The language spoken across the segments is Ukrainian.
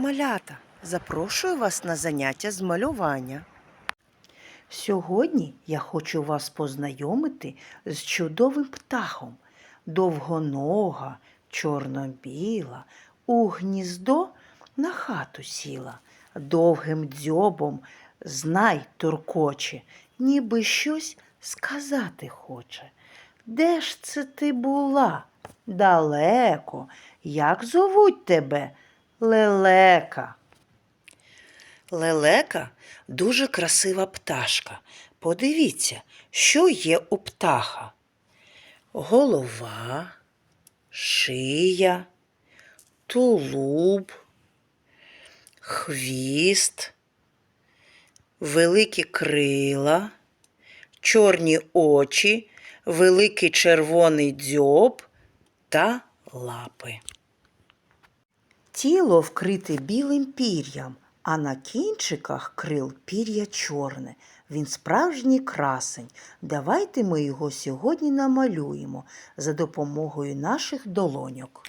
Малята, запрошую вас на заняття з малювання. Сьогодні я хочу вас познайомити з чудовим птахом. Довгонога, чорно-біла, у гніздо на хату сіла, довгим дзьобом знай туркоче, ніби щось сказати хоче. Де ж це ти була? Далеко. Як зовуть тебе? Лелека. Лелека дуже красива пташка. Подивіться, що є у птаха. Голова, шия, тулуб, хвіст, великі крила, чорні очі, великий червоний дзьоб та лапи. Тіло вкрите білим пір'ям, а на кінчиках крил пір'я чорне. Він справжній красень. Давайте ми його сьогодні намалюємо за допомогою наших долоньок.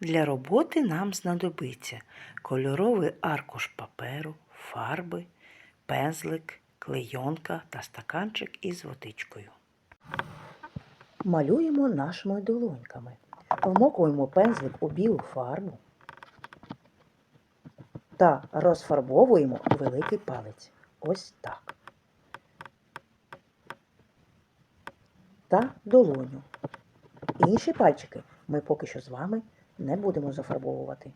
Для роботи нам знадобиться кольоровий аркуш паперу, фарби, пензлик, клейонка та стаканчик із водичкою. Малюємо нашими долоньками. Вмокуємо пензлик у білу фарбу та розфарбовуємо великий палець. Ось так. Та долоню. Інші пальчики ми поки що з вами не будемо зафарбовувати.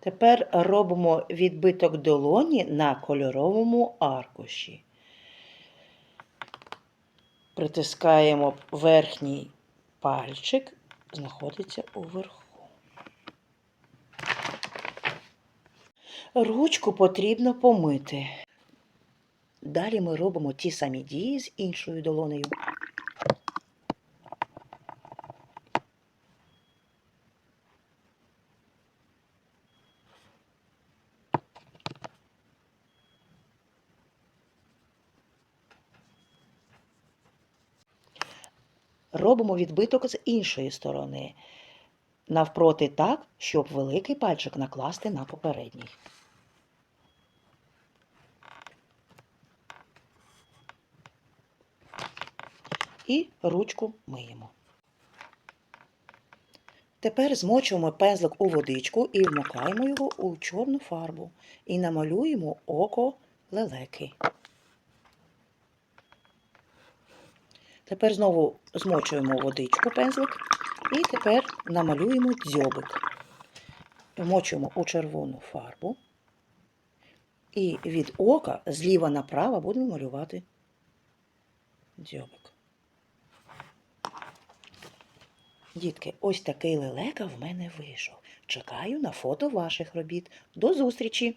Тепер робимо відбиток долоні на кольоровому аркуші. Притискаємо верхній пальчик, знаходиться уверху. Ручку потрібно помити. Далі ми робимо ті самі дії з іншою долонею. Робимо відбиток з іншої сторони. Навпроти так, щоб великий пальчик накласти на попередній. І ручку миємо. Тепер змочуємо пензлик у водичку і вмокаємо його у чорну фарбу і намалюємо око лелеки. Тепер знову змочуємо водичку пензлик і тепер намалюємо дзьобик. Вмочуємо у червону фарбу. І від ока зліва направо будемо малювати дзьобик. Дітки, ось такий лелека в мене вийшов. Чекаю на фото ваших робіт. До зустрічі!